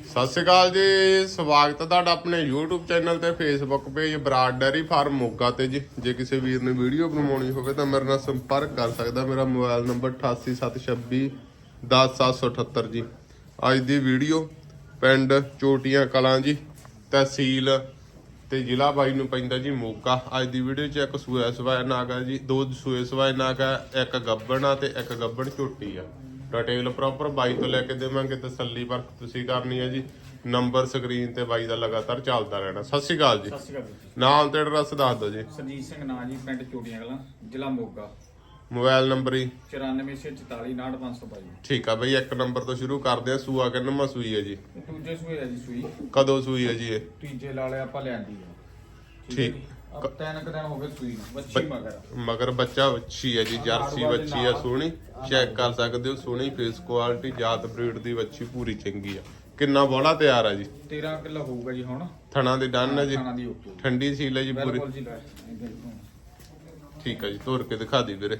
ਸਤਿ ਸ਼੍ਰੀ ਅਕਾਲ ਜੀ, ਸਵਾਗਤ ਹੈ ਤੁਹਾਡਾ ਆਪਣੇ YouTube ਚੈਨਲ ਤੇ, Facebook page Brar dairy farm Moga ਤੇ ਜੀ। ਜੇ ਕਿਸੇ ਵੀਰ ਨੇ ਵੀਡੀਓ ਬਣਵਾਉਣੀ ਹੋਵੇ ਤਾਂ ਮੇਰੇ ਨਾਲ ਸੰਪਰਕ ਕਰ ਸਕਦਾ, ਮੇਰਾ ਮੋਬਾਈਲ ਨੰਬਰ 8876 10778 ਜੀ। ਅੱਜ ਦੀ ਵੀਡੀਓ ਪਿੰਡ ਚੋਟੀਆਂ ਕਲਾਂ ਜੀ, ਤਹਿਸੀਲ ਤੇ ਜ਼ਿਲ੍ਹਾ ਬਾਈ ਨੂੰ ਪੈਂਦਾ ਜੀ ਮੋਗਾ। ਅੱਜ ਦੀ ਵੀਡੀਓ 'ਚ ਇੱਕ ਸੂਆ ਸਵਾਇਆ ਨਾਗਾ ਜੀ, ਦੋ ਸੂਏ ਸਵਾਇਆ ਨਾਗਾ ਇੱਕ ਗੱਬਣ ਆ ਤੇ ਇੱਕ ਗੱਬਣ ਝੋਟੀ ਆ। ਡਿਟੇਲ ਪ੍ਰੋਪਰ ਬਾਈ ਤੋਂ ਲੈ ਕੇ ਦੇਵਾਂਗੇ ਤਸੱਲੀ ਪਰ ਤੁਸੀਂ ਕਰਨੀ ਹੈ ਜੀ। ਨੰਬਰ ਸਕਰੀਨ ਤੇ ਬਾਈ ਦਾ ਲਗਾਤਾਰ ਚੱਲਦਾ ਰਹਿਣਾ। ਸਤਿ ਸ਼੍ਰੀ ਅਕਾਲ ਜੀ। ਸਤਿ ਸ਼੍ਰੀ ਅਕਾਲ ਜੀ। ਨਾਮ ਤੇ ਐਡਰੈਸ ਦੱਸ ਦਿਓ ਜੀ। ਸਰਜੀਤ ਸਿੰਘ ਨਾਂ ਜੀ ਪਿੰਡ ਚੋਟੀਆਂ ਕਲਾਂ ਜ਼ਿਲ੍ਹਾ ਮੋਗਾ। ਮੋਬਾਈਲ ਨੰਬਰ ਹੀ 9444 ਠੀਕ ਆ ਬਈ ਇੱਕ ਨੰਬਰ ਤੋਂ ਸ਼ੁਰੂ ਕਰਦੇ ਆ। ਸੂਆ ਕਿੰਨਵਾਂ ਸੂਈ ਹੈ ਜੀ। ਦੂਜੇ ਸੂਏ ਆ ਜੀ ਸੂਈ। ਕਦੋਂ ਸੂਈ ਹੈ ਜੀ ਇਹ? ਤੀਜੇ ਲਾਲੇ ਆਪਾਂ ਲਿਆਂਦੀ ਆ। ਠੀਕ। ਅਬ ਤਿੰਨ ਕੁ ਦਿਨ ਹੋ ਗਏ ਸੂਈ ਨੂੰ ਬੱਚੀ ਮਗਰ ਮਗਰ ਬੱਚਾ ਵੱਛੀ ਹੈ ਜੀ ਜਰਸੀ ਵੱਛੀ ਆ ਸੋਹਣੀ ਚੈੱਕ ਕਰ ਸਕਦੇ ਹੋ ਸੋਹਣੀ ਫੇਸ ਕੁਆਲਿਟੀ ਜਾਤ ਬਰੀਡ ਦੀ ਵੱਛੀ ਪੂਰੀ ਚੰਗੀ ਆ ਕਿੰਨਾ ਬੋਲਾ ਤਿਆਰ ਆ ਜੀ 13 ਕਿਲੋ ਹੋਊਗਾ ਜੀ ਹੁਣ ਥਣਾ ਦੇ ਡਨ ਹੈ ਜੀ ਖਾਣਾ ਦੀ ਓਕੇ ਠੰਡੀ ਸੀਲ ਹੈ ਜੀ ਪੂਰੀ ਬਿਲਕੁਲ ਜੀ ਲੈ ਠੀਕ ਹੈ ਜੀ ਤੋਰ ਕੇ ਦਿਖਾ ਦੀ ਵੀਰੇ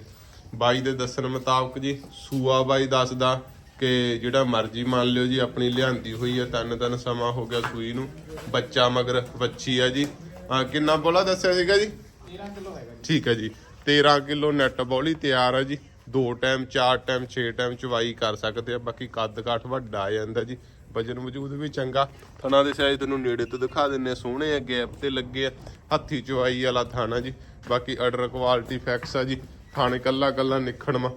ਬਾਈ ਦੇ ਦੱਸਣ ਮੁਤਾਬਕ ਜੀ ਸੂਆ ਬਾਈ ਦੱਸਦਾ ਕਿ ਜਿਹੜਾ ਮਰਜ਼ੀ ਮੰਨ ਲਿਓ ਜੀ ਆਪਣੀ ਲਿਆਂਦੀ ਹੋਈ ਹੈ ਤਿੰਨ ਤਿੰਨ ਸਮਾਂ ਹੋ ਗਿਆ ਸੂਈ ਨੂੰ ਬੱਚਾ ਮਗਰ ਵੱਛੀ ਆ ਜੀ ਹਾਂ ਕਿੰਨਾ ਬੋਲਾ ਦੱਸਿਆ ਸੀਗਾ ਜੀ? 13 ਕਿਲੋ ਹੈਗਾ ਜੀ। ਠੀਕ ਹੈ ਜੀ। 13 ਕਿਲੋ ਨੈਟ ਬੋਲੀ ਤਿਆਰ ਹੈ ਜੀ। ਦੋ ਟਾਈਮ ਚਾਰ ਟਾਈਮ 6 ਟਾਈਮ ਚਵਾਈ ਕਰ ਸਕਦੇ ਆ। ਬਾਕੀ ਕੱਦ ਕਾਠ ਵੱਡਾ ਆ ਜਾਂਦਾ ਜੀ। ਵਜਨ ਵਜੂਦ ਵੀ ਚੰਗਾ। ਥਣਾ ਦੇ ਸਾਈਜ਼ ਤੁਹਾਨੂੰ ਨੇੜੇ ਤੋਂ ਦਿਖਾ ਦਿੰਨੇ ਆ। ਸੋਹਣੇ ਆ ਗੈਪ ਤੇ ਲੱਗੇ ਆ। ਹੱਥੀ ਚਵਾਈ ਵਾਲਾ ਥਾਣਾ ਜੀ। ਬਾਕੀ ਆਰਡਰ ਕੁਆਲਿਟੀ ਫੈਕਸ ਆ ਜੀ। ਥਾਣੇ ਕੱਲਾ ਕੱਲਾ ਨਿਖੜਵਾ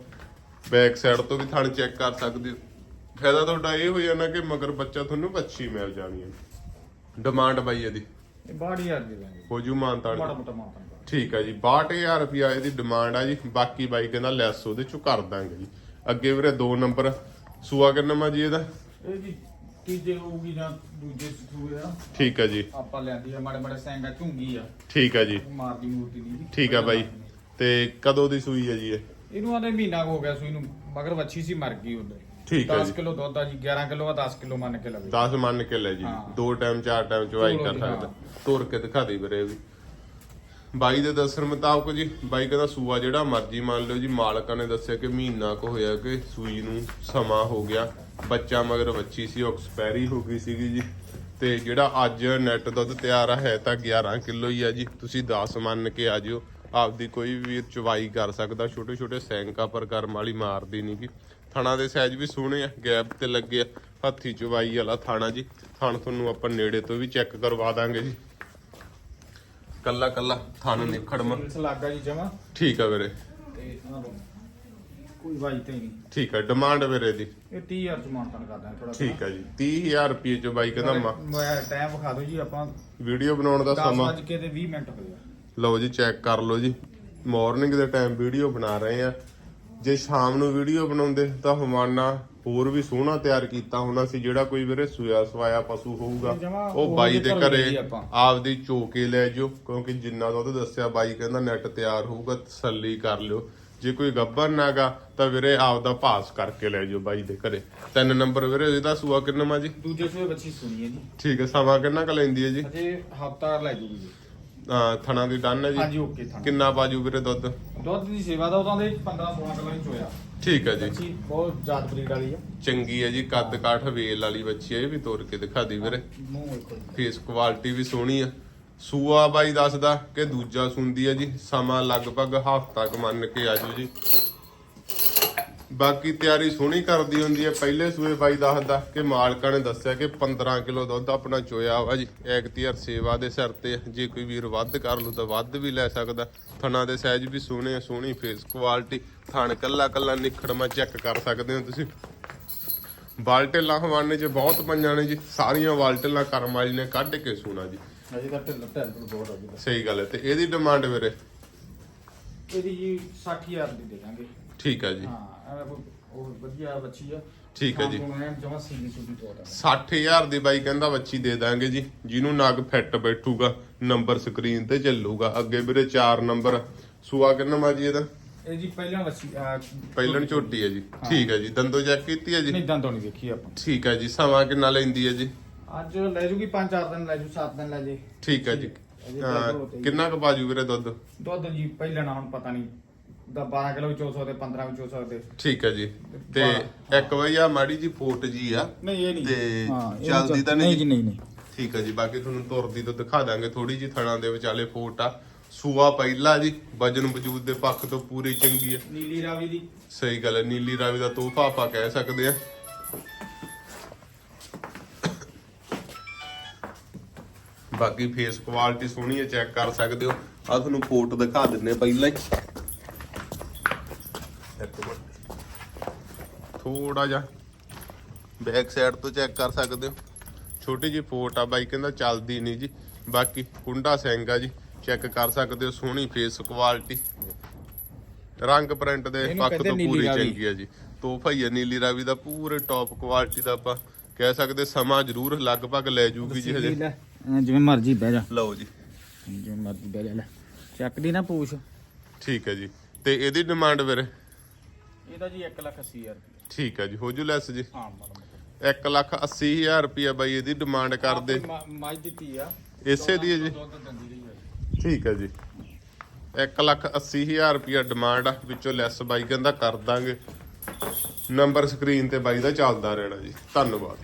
ਬੈਕ ਸਾਈਡ ਤੋਂ ਵੀ ਥਾਣੇ ਚੈੱਕ ਕਰ ਸਕਦੇ ਹੋ। ਫਾਇਦਾ ਤੁਹਾਡਾ ਇਹ ਹੋ ਜਾਣਾ ਕਿ ਮਗਰ ਬੱਚਾ ਤੁਹਾਨੂੰ ਬੱਚੀ ਮਿਲ ਜਾਣੀ ਹੈ ਡਿਮਾਂਡ ਬਾਈ ਇਹਦੀ। ਇਹ ਬਾੜੀ ਆ ਜੀ ਲੈਂਗੇ ਹੋ ਜੂ ਮਾਨਤਾੜ ਮਾੜਾ ਮੋਟਾ ਮਾਤਾ ਠੀਕ ਹੈ ਜੀ 62000 ਰੁਪਿਆ ਇਹਦੀ ਡਿਮਾਂਡ ਆ ਜੀ ਬਾਕੀ ਬਾਈ ਕਹਿੰਦਾ ਲੈਸ ਉਹਦੇ ਚੋਂ ਕਰ ਦਾਂਗੇ ਜੀ। ਅੱਗੇ ਵੀਰੇ ਦੋ ਨੰਬਰ ਸੂਆ ਕਿੰਨਾ ਮਾ ਜੀ ਇਹਦਾ? ਇਹ ਜੀ ਤੀਜੇ ਹੋਊਗੀ ਜਾਂ ਦੂਜੇ ਸੂਏ ਆ ਠੀਕ ਜੀ। ਆਪਾਂ ਆ ਮਾੜੇ ਮਾੜੇ ਸੈਂਗਾ ਝੁੰਗੀ ਆ। ਠੀਕ ਹੈ ਜੀ। ਮਾਰਦੀ ਮੂਰਤੀ ਦੀ ਜੀ। ਠੀਕ ਹੈ ਬਾਈ। ਤੇ ਕਦੋਂ ਦੀ ਸੂਈ ਹੈ ਜੀ ਇਹ? ਇਹਨੂੰ ਆਦੇ ਮਹੀਨਾ ਕੁ ਹੋ ਗਿਆ ਸੂਈ ਨੂੰ ਮਗਰ ਵੱਛੀ ਸੀ ਮਰ ਗਈ ਉਹਦੇ। ਠੀਕ ਹੈ 10 ਜੀ। ਕਿਲੋ ਦੁੱਧ ਆ ਜੀ 11 ਕਿਲੋ ਆ 10 ਕਿਲੋ ਮੰਨ ਕੇ ਲਵੇ। 10 ਮੰਨ ਕੇ ਲੈ ਜੀ। ਹਾਂ। ਦੋ ਟਾਈਮ ਚਾਰ ਟਾਈਮ ਚਵਾਈ ਕਰ ਜੀ, ਸਕਦਾ। ਤੋਰ ਕੇ ਦਿਖਾ ਦੇ ਵੀਰੇ ਵੀ। ਬਾਈ ਦੇ ਦੱਸਣ ਮੁਤਾਬਕ ਜੀ ਬਾਈ ਕਹਿੰਦਾ ਸੂਆ ਜਿਹੜਾ ਮਰਜ਼ੀ ਮੰਨ ਲਿਓ ਜੀ ਮਾਲਕਾਂ ਨੇ ਦੱਸਿਆ ਕਿ ਮਹੀਨਾ ਕੁ ਹੋਇਆ ਕਿ ਸੂਈ ਨੂੰ ਸਮਾਂ ਹੋ ਗਿਆ। ਬੱਚਾ ਮਗਰ ਬੱਚੀ ਸੀ ਉਹ ਐਕਸਪਾਇਰੀ ਹੋ ਗਈ ਸੀਗੀ ਜੀ। ਤੇ ਜਿਹੜਾ ਅੱਜ ਨੈਟ ਦੁੱਧ ਤਿਆਰ ਆ ਹੈ ਤਾਂ 11 ਕਿਲੋ ਹੀ ਆ ਜੀ। ਤੁਸੀਂ 10 ਮੰਨ ਕੇ ਆ ਜਿਓ। ਆਪਦੀ ਕੋਈ ਵੀ ਵੀਰ ਚਵਾਈ ਕਰ ਸਕਦਾ। ਛੋਟੇ ਛੋਟੇ ਸੈਂਕਾ ਪਰ ਕਰਮ ਵਾਲੀ ਮਾਰਦੀ ਨਹੀਂ ਗੀ। ਥਣਾ ਦੇ ਸਾਈਜ਼ ਵੀ ਸੋਹਣੇ ਆ ਗੈਪ ਤੇ ਲੱਗੇ ਆ ਹੱਥੀ ਚਵਾਈ ਵਾਲਾ ਥਾਣਾ ਜੀ। ਥਣ ਤੁਹਾਨੂੰ ਆਪਾਂ ਨੇੜੇ ਤੋਂ ਵੀ ਚੈੱਕ ਕਰਵਾ ਦਾਂਗੇ ਜੀ। ਕੱਲਾ ਕੱਲਾ ਥਣ ਨਿਖੜਮ ਲੱਗਾ ਜੀ ਜਮਾ। ਠੀਕ ਆ ਵੀਰੇ। ਤੇ ਆਹ ਲਓ। ਕੋਈ ਵਾਈ ਤੇ ਨਹੀਂ। ਠੀਕ ਆ ਡਿਮਾਂਡ ਵੀਰੇ ਦੀ। ਇਹ 30000 ਚ ਮਾਨਤਨ ਕਰਦਾ ਥੋੜਾ ਠੀਕ ਆ ਜੀ 30000 ਰੁਪਏ ਚ ਬਾਈ ਕਹਿੰਦਾ ਮਾ। ਮੈਂ ਟਾਈਮ ਵਿਖਾ ਦਿਓ ਜੀ ਆਪਾਂ ਵੀਡੀਓ ਬਣਾਉਣ ਦਾ 10 ਸਮਾਂ। ਵਜ ਕੇ ਤੇ 20 ਮਿੰਟ ਹੋਏ ਆ। ਲਓ ਜੀ ਚੈੱਕ ਕਰ ਲਓ ਜੀ। ਮਾਰਨਿੰਗ ਦੇ ਟਾਈਮ ਵੀਡੀਓ ਬਣਾ ਰਹੇ ਆ। ਜੇ ਸ਼ਾਮ ਨੂੰ ਵੀਡੀਓ ਬਣਾਉਂਦੇ ਤਾਂ ਹਮਾਨਾ ਹੋਰ ਵੀ ਸੋਹਣਾ ਤਿਆਰ ਕੀਤਾ ਹੋਣਾ ਸੀ ਜਿਹੜਾ ਕੋਈ ਵੀਰੇ ਸੂਆ ਸਵਾਇਆ ਪਸ਼ੂ ਹੋਊਗਾ। ਉਹ ਬਾਈ ਦੇ ਘਰੋਂ। ਆਪਦੀ ਚੋਕੇ ਲੈ ਜਾਓ ਕਿਉਂਕਿ ਜਿੰਨਾ ਦੁੱਧ ਦੱਸਿਆ ਬਾਈ ਕਹਿੰਦਾ ਨੈਟ ਤਿਆਰ ਹੋਊਗਾ ਤਸੱਲੀ ਕਰ ਲਿਓ। ਜੇ ਕੋਈ ਗੱਬਰ ਨਾਗਾ ਤਾਂ ਵੀਰੇ ਆਪਦਾ ਭਾਸ ਕਰਕੇ ਲੈ ਜਾਓ ਬਾਈ ਦੇ ਘਰੇ। ਤਿੰਨ ਨੰਬਰ ਵੀਰੇ ਇਹਦਾ ਸੂਆ ਕਿੰਨਾ ਮਾ ਜੀ? ਦੂਜੇ ਸੂਏ ਬੱਚੀ ਸੁਣੀ ਹੈ ਜੀ। ਠੀਕ ਹੈ ਸਮਾਂ ਕਿੰਨਾ ਕ ਲੈਂਦੀ ਹੈ ਜੀ? ਅਜੇ ਹਫਤਾ ਲੈ ਜੂਗੀ ਜੀ। ਅਹ ਥਣਾ ਦੀ ਡਨ ਹੈ ਹਾਂਜੀ ਜੀ ਓਕੇ ਕਿੰਨਾ ਬਾਜੂ ਵੀਰੇ ਦੁੱਧ? ਦੁੱਧ ਦੀ ਸੇਵਾ ਦਾ ਉਹਦਾਂ ਦੇ 15 16 ਕਿਲੋ ਇੰਚ ਹੋਇਆ। ਠੀਕ ਹੈ ਜੀ। ਬਹੁਤ ਜਾਤ ਬਰੀਡ ਵਾਲੀ ਆ ਚੰਗੀ ਹੈ ਜੀ ਕੱਦ ਕਾਠ ਵੇਲ ਵਾਲੀ ਬੱਚੀ ਹੈ ਇਹ ਵੀ ਤੋਰ ਕੇ ਦਿਖਾ ਦੀ ਵੀਰੇ। ਮੂੰਹ ਵੇਖੋ ਜੀ। ਫੇਸ ਕੁਆਲਿਟੀ ਵੀ ਸੋਹਣੀ ਆ ਸੂਆ ਬਾਈ ਦੱਸਦਾ ਕਿ ਦੂਜਾ ਸੁੰਦੀ ਹੈ ਜੀ ਸਮਾਂ ਲਗਭਗ ਹਫ਼ਤਾ ਕੁ ਮੰਨ ਕੇ ਆਜੋ ਜੀ। ਬਾਕੀ ਤਿਆਰੀ ਸੋਹਣੀ ਕਰਦੀ ਹੁੰਦੀ ਹੈ। ਪਹਿਲੇ ਸੂਏ ਬਾਈ ਦੱਸਦਾ ਕਿ ਮਾਲਕਾਂ ਨੇ ਦੱਸਿਆ ਕਿ 15 ਕਿਲੋ ਦੁੱਧ ਆਪਣਾ ਚੋਇਆ ਵਾ ਜੀ। ਐਕਤੀਅਰ ਸੇਵਾ ਦੇ ਸਿਰ ਤੇ ਆ। ਜੇ ਕੋਈ ਵੀਰ ਵੱਧ ਕਰ ਲੂ ਤਾਂ ਵੱਧ ਵੀ ਲੈ ਸਕਦਾ। ਥਣਾ ਦੇ ਸਾਈਜ਼ ਵੀ ਸੋਹਣੇ ਆ ਸੋਹਣੀ ਫੇਸ ਕੁਆਲਿਟੀ ਥਣ ਕੱਲਾ ਕੱਲਾ ਨਿਖੜਮਾ ਚੈੱਕ ਕਰ ਸਕਦੇ ਹੋ ਤੁਸੀਂ। ਵਾਲਟੇਲਾਂ ਹਵਾਨੇ 'ਚ ਬਹੁਤ ਪੰਜਾਂ ਨੇ ਜੀ। ਸਾਰੀਆਂ ਵਾਲਟੇਲਾਂ ਕਰਮ ਵਾਲੀ ਨੇ ਕੱਢ ਕੇ ਸੋਣਾ ਜੀ। ਅਜੇ ਤਾਂ ਢਿੱਲ ਢਿੱਲ ਬਹੁਤ ਆ ਜੀ। ਸਹੀ ਗੱਲ ਹੈ। ਤੇ ਇਹਦੀ ਡਿਮਾਂਡ ਵੀਰੇ? ਇਹਦੀ ਜੀ 60000 ਦੀ ਦੇ ਦਾਂਗੇ। ਠੀਕ ਹੈ ਜੀ। ਹਾਂ। ਐਵੇਂ ਕੋਈ ਉਹ ਵਧੀਆ ਬੱਚੀ ਆ। ਠੀਕ ਹੈ ਜੀ। ਜਮਾ ਸੀਗੀ ਸੁਦੀ ਬਹੁਤ ਆ। 60000 ਦੀ ਬਾਈ ਕਹਿੰਦਾ ਬੱਚੀ ਦੇ ਦਾਂਗੇ ਜੀ। ਜਿਹਨੂੰ ਨਗ ਫਿੱਟ ਬੈਠੂਗਾ ਨੰਬਰ ਸਕਰੀਨ ਤੇ ਚੱਲੂਗਾ। ਅੱਗੇ ਵੀਰੇ 4 ਨੰਬਰ ਸੂਆ ਕਿੰਨਾ ਮਾ ਜੀ ਇਹਦਾ? ਇਹ ਜੀ ਪਹਿਲਾਂ ਬੱਚੀ ਆ, ਪਹਿਲਣ ਝੋਟੀ ਹੈ ਜੀ। ਠੀਕ ਹੈ ਜੀ। ਦੰਦੋ ਚੈੱਕ ਕੀਤੀ ਹੈ ਜੀ? ਨਹੀਂ ਦੰਦੋਂ ਨਹੀਂ ਦੇਖੀ ਆਪਾਂ। ਠੀਕ ਹੈ ਜੀ। ਸਮਾਂ ਕਿੰਨਾ ਲੈਂਦੀ ਹੈ ਜੀ? ਅੱਜ ਲੈ ਜੂਗੀ 5-4 ਦਿਨ ਲੈ ਜੂ 7 ਦਿਨ ਲੈ ਜੇ। ਠੀਕ ਹੈ ਜੀ। ਅਜੇ ਹਾਂ, ਤਾਂ ਦੋ ਤੇ ਹੀ। ਕਿੰਨਾ ਕੁ ਬਾਜੂ ਵੀਰੇ ਦੁੱਧ? ਦੁੱਧ ਜੀ ਪਹਿਲਾਂ ਨਾ ਹੁਣ ਪਤਾ ਨਹੀਂ। ਦਾ 12 ਕਿਲੋ ਵਿੱਚੋਂ ਸਕਦੇ 15 ਵਿੱਚੋਂ ਸਕਦੇ। ਠੀਕ ਹੈ ਜੀ। ਤੇ ਇੱਕ ਵਈ ਆ ਮਾੜੀ ਜੀ ਫੋਟ ਜੀ ਆ। ਨਹੀਂ ਇਹ ਨਹੀਂ। ਤੇ ਚੱਲਦੀ ਤਾਂ ਨਹੀਂ ਨਹੀਂ ਜੀ ਨਹੀਂ ਨਹੀਂ। ਠੀਕ ਹੈ ਜੀ ਬਾਕੀ ਤੁਹਾਨੂੰ ਤੁਰਦੀ ਤੋਂ ਦਿਖਾ ਦਾਂਗੇ। ਥੋੜੀ ਜੀ ਥਣਾ ਦੇ ਵਿਚਾਲੇ ਫੋਟ ਆ। ਸੂਆ ਪਹਿਲਾ ਜੀ ਵਜਨ ਵਜੂਦ ਦੇ ਪੱਖ ਤੋਂ ਪੂਰੀ ਚੰਗੀ ਹੈ ਨੀਲੀ ਰਾਵੀ ਦੀ। ਸਹੀ ਗੱਲ ਹੈ ਨੀਲੀ ਰਾਵੀ ਦਾ ਤੋਹਫਾ ਆਪਾਂ ਕਹਿ ਸਕਦੇ ਆ ਬਾਕੀ ਫੇਸ ਕੁਆਲਿਟੀ ਸੋਹਣੀ ਹੈ ਚੈੱਕ ਕਰ ਸਕਦੇ ਹੋ। ਆ ਤੁਹਾਨੂੰ ਫੋਟੋ ਦਿਖਾ ਦਿੰਨੇ ਪਹਿਲਾਂ ਹੀ ਇੱਕ ਮਿੰਟ ਥੋੜਾ ਜਿਹਾ ਬੈਕ ਸਾਈਡ ਤੋਂ ਚੈੱਕ ਕਰ ਸਕਦੇ ਹੋ। ਛੋਟੀ ਜੀ ਫੋਟ ਆ ਬਾਈ ਕਹਿੰਦਾ ਚੱਲਦੀ ਨਹੀਂ ਜੀ। ਬਾਕੀ ਕੁੰਡਾ ਸਿੰਘ ਆ ਜੀ ਚੈੱਕ ਕਰ ਸਕਦੇ ਹੋ ਸੋਹਣੀ ਫੇਸ ਕੁਆਲਿਟੀ ਰੰਗ ਪ੍ਰਿੰਟ ਦੇ ਪੱਖ ਤੋਂ ਪੂਰੀ। ਚੰਗੀ ਹੈ ਜੀ। ਤੋਹਫਾ ਹੀ ਨੀਲੀ ਰਾਵੀ ਦਾ ਪੂਰੇ ਟੌਪ ਕੁਆਲਿਟੀ ਦਾ ਆਪਾਂ ਕਹਿ ਸਕਦੇ ਸਮਾਂ ਜ਼ਰੂਰ ਲਗਭਗ ਲੈ ਜੂਗੀ ਜੀ ਹਜੇ। ਜਿਵੇਂ ਮਰਜ਼ੀ ਬਹਿ ਜਾ। ਲਓ ਜੀ। ਜਿਵੇਂ ਮਰਜ਼ੀ ਬਹਿ ਜਾ ਲੈ। ਚੱਕਦੀ ਨਾ ਪੂਛ। ਠੀਕ ਹੈ ਜੀ। ਤੇ ਇਹਦੀ ਡਿਮਾਂਡ ਵੀਰੇ? ਇਹਦਾ ਜੀ 1 ਲੱਖ 80 ਹਜ਼ਾਰ ਰੁਪਏ ਠੀਕ ਹੈ ਜੀ ਹੋ ਜੂ ਲੈਸ ਜੀ। ਹਾਂ ਮਾੜਾ ਮੋਟਾ। 1 ਲੱਖ 80 ਹਜ਼ਾਰ ਰੁਪਇਆ ਬਾਈ ਇਹਦੀ ਡਿਮਾਂਡ ਕਰਦੇ। ਮੱਝ- ਦਿੱਤੀ ਆ। ਇਸੇ ਦੀ ਹੈ ਜੀ। ਦੁੱਧ ਦਿੰਦੀ ਰਹੀ ਹੈ ਠੀਕ ਹੈ ਜੀ। 1 ਲੱਖ 80 ਹਜ਼ਾਰ ਰੁਪਇਆ ਡਿਮਾਂਡ ਆ ਵਿੱਚੋਂ ਲੈਸ ਬਾਈ ਕਹਿੰਦਾ ਕਰ ਦਾਂਗੇ। ਨੰਬਰ ਸਕਰੀਨ ਤੇ ਬਾਈ ਦਾ ਚੱਲਦਾ ਰਹਿਣਾ ਜੀ। ਧੰਨਵਾਦ